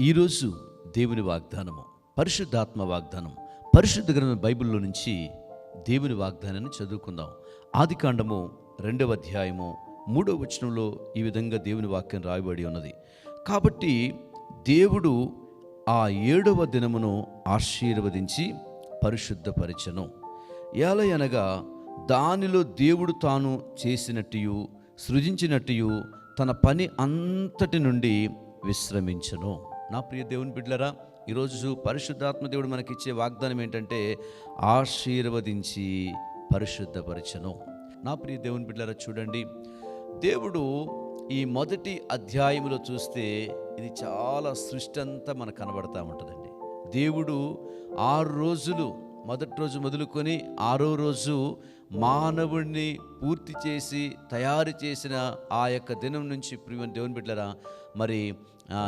ఈరోజు దేవుని వాగ్దానము పరిశుద్ధాత్మ వాగ్దానం పరిశుద్ధ గ్రంథం బైబిల్లో నుంచి దేవుని వాగ్దానాన్ని చదువుకుందాం. ఆది కాండము రెండవ అధ్యాయము మూడవ వచనంలో ఈ విధంగా దేవుని వాక్యం రాయబడి ఉన్నది. కాబట్టి దేవుడు ఆ ఏడవ దినమును ఆశీర్వదించి పరిశుద్ధపరిచను. ఏలయనగా దానిలో దేవుడు తాను చేసినట్టు సృజించినట్టు తన పని అంతటి నుండి విశ్రమించను. నా ప్రియ దేవుని బిడ్డలరా ఈరోజు పరిశుద్ధాత్మ దేవుడు మనకిచ్చే వాగ్దానం ఏంటంటే ఆశీర్వదించి పరిశుద్ధపరచను. నా ప్రియ దేవుని బిడ్డలరా చూడండి దేవుడు ఈ మొదటి అధ్యాయంలో చూస్తే ఇది చాలా సృష్టి అంతా మనకు కనబడతా ఉంటుందండి. దేవుడు ఆరు రోజులు మొదటి రోజు మొదలుకొని ఆరో రోజు మానవుడిని పూర్తి చేసి తయారు చేసిన ఆ యొక్క దినం నుంచి ప్రియ దేవుని బిడ్డరా మరి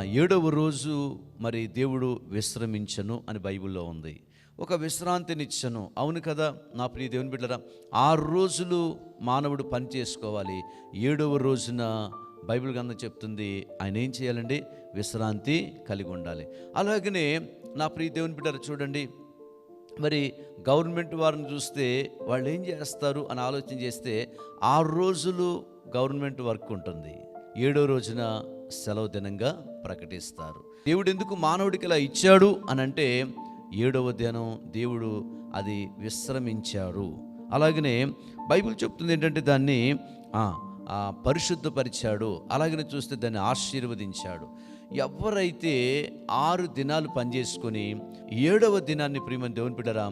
ఏడవ రోజు మరి దేవుడు విశ్రమించను అని బైబిల్లో ఉంది. ఒక విశ్రాంతినిచ్చను. అవును కదా నా ప్రియ దేవుని బిడ్డరా ఆరు రోజులు మానవుడు పని చేసుకోవాలి. ఏడవ రోజున బైబిల్ గ్రంథం చెప్తుంది ఆయన ఏం చేయాలండి? విశ్రాంతి కలిగి ఉండాలి. అలాగనే నా ప్రియ దేవుని బిడ్డరా చూడండి. మరి గవర్నమెంట్ వారిని చూస్తే వాళ్ళు ఏం చేస్తారు అని ఆలోచన చేస్తే ఆరు రోజులు గవర్నమెంట్ వర్క్ ఉంటుంది. ఏడో రోజున సెలవు దినంగా ప్రకటిస్తారు. దేవుడు ఎందుకు మానవుడికి ఇలా ఇచ్చాడు అని అంటే ఏడవ దినం దేవుడు అది విశ్రమించాడు. అలాగనే బైబిల్ చెప్తుంది ఏంటంటే దాన్ని పరిశుద్ధపరిచాడు. అలాగనే చూస్తే దాన్ని ఆశీర్వదించాడు. ఎవరైతే ఆరు దినాలు పనిచేసుకొని ఏడవ దినాన్ని ప్రియమని దేవుని బిడ్డరా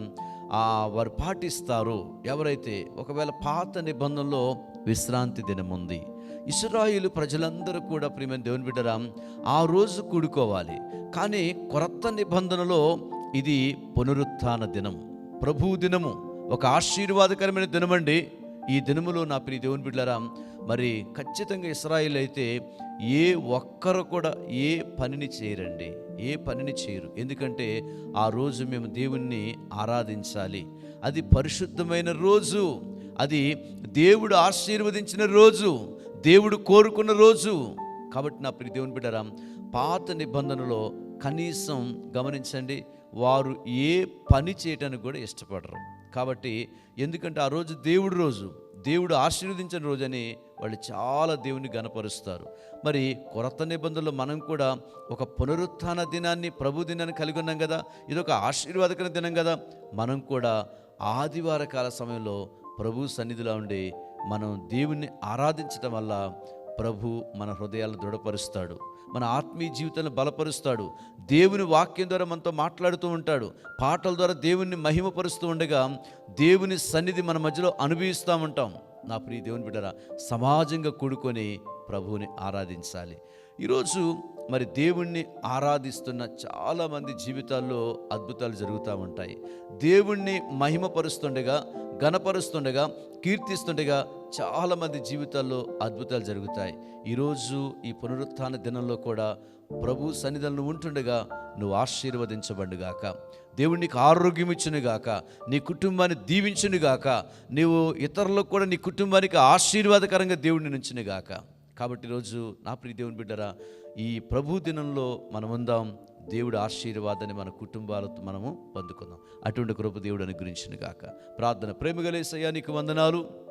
వారు పాటిస్తారో. ఎవరైతే ఒకవేళ పాత నిబంధనలో విశ్రాంతి దినం ఉంది ఇస్రాయిలు ప్రజలందరూ కూడా ప్రియమైన దేవుని బిడ్డరా ఆ రోజు కూడుకోవాలి. కానీ కొత్త నిబంధనలో ఇది పునరుత్థాన దినం ప్రభు దినము. ఒక ఆశీర్వాదకరమైన దినమండి. ఈ దినములో నా ప్రియ దేవుని బిడ్డరా మరి ఖచ్చితంగా ఇస్రాయిల్ అయితే ఏ ఒక్కరు కూడా ఏ పనిని చేయరండి. ఏ పనిని చేయరు. ఎందుకంటే ఆ రోజు మేము దేవుణ్ణి ఆరాధించాలి. అది పరిశుద్ధమైన రోజు. అది దేవుడు ఆశీర్వదించిన రోజు. దేవుడు కోరుకున్న రోజు. కాబట్టి నా ప్రియ దేవుని బిడ్డరా పాత నిబంధనలో కనీసం గమనించండి వారు ఏ పని చేయటానికి కూడా ఇష్టపడరు. కాబట్టి ఎందుకంటే ఆ రోజు దేవుడి రోజు. దేవుడు ఆశీర్వదించిన రోజు అని వాళ్ళు చాలా దేవుని గనపరుస్తారు మరి కొరత నిబంధనలు మనం కూడా ఒక పునరుత్థాన దినాన్ని ప్రభు దినాన్ని కలిగి ఉన్నాం కదా? ఇది ఒక ఆశీర్వాదకర దినం కదా? మనం కూడా ఆదివార కాల సమయంలో ప్రభు సన్నిధిలో ఉండి మనం దేవుణ్ణి ఆరాధించటం వల్ల ప్రభు మన హృదయాలను దృఢపరుస్తాడు. మన ఆత్మీయ జీవితాన్ని బలపరుస్తాడు. దేవుని వాక్యం ద్వారా మనతో మాట్లాడుతూ ఉంటాడు. పాటల ద్వారా దేవుణ్ణి మహిమపరుస్తూ ఉండగా దేవుని సన్నిధి మన మధ్యలో అనుభవిస్తూ ఉంటాం. నా ప్రియ దేవుని బిడ్డరా సమాజంగా కూడుకొని ప్రభువుని ఆరాధించాలి. ఈరోజు మరి దేవుణ్ణి ఆరాధిస్తున్న చాలామంది జీవితాల్లో అద్భుతాలు జరుగుతూ ఉంటాయి. దేవుణ్ణి మహిమపరుస్తుండగా గణపరుస్తుండగా కీర్తిస్తుండగా చాలామంది జీవితాల్లో అద్భుతాలు జరుగుతాయి. ఈరోజు ఈ పునరుత్థాన దినంలో కూడా ప్రభు సన్నిధులను ఉంటుండగా నువ్వు ఆశీర్వదించబడుగాక దేవుడు నీకు ఆరోగ్యం ఇచ్చునుగాక. నీ కుటుంబాన్ని దీవించునుగాక. నీవు ఇతరులకు కూడా నీ కుటుంబానికి ఆశీర్వాదకరంగా దేవుడిని నుంచునుగాక కాబట్టి ఈరోజు నా ప్రియ దేవుని బిడ్డరా ఈ ప్రభు దినంలో మనం ఉందాం. దేవుడు ఆశీర్వాదాన్ని మన కుటుంబాలతో మనము పొందుకుందాం. అటువంటి కృప దేవుడు అనుగ్రహించిన గాక ప్రార్థన ప్రేమగలేసయ్యా నీకు వందనాలు.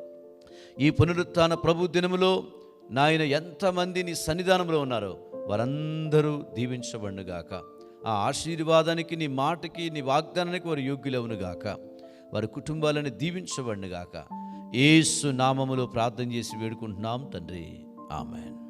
ఈ పునరుత్న ప్రభు దినములో నాయన ఎంతమంది నీ సన్నిధానంలో ఉన్నారో వారందరూ దీవించబడునుగాక. ఆ ఆశీర్వాదానికి నీ మాటకి నీ వాగ్దానానికి వారు యోగ్యులవునుగాక వారి కుటుంబాలను దీవించబడినగాక. ఏసు నామములో ప్రార్థన చేసి వేడుకుంటున్నాం తండ్రి. ఆమెన్.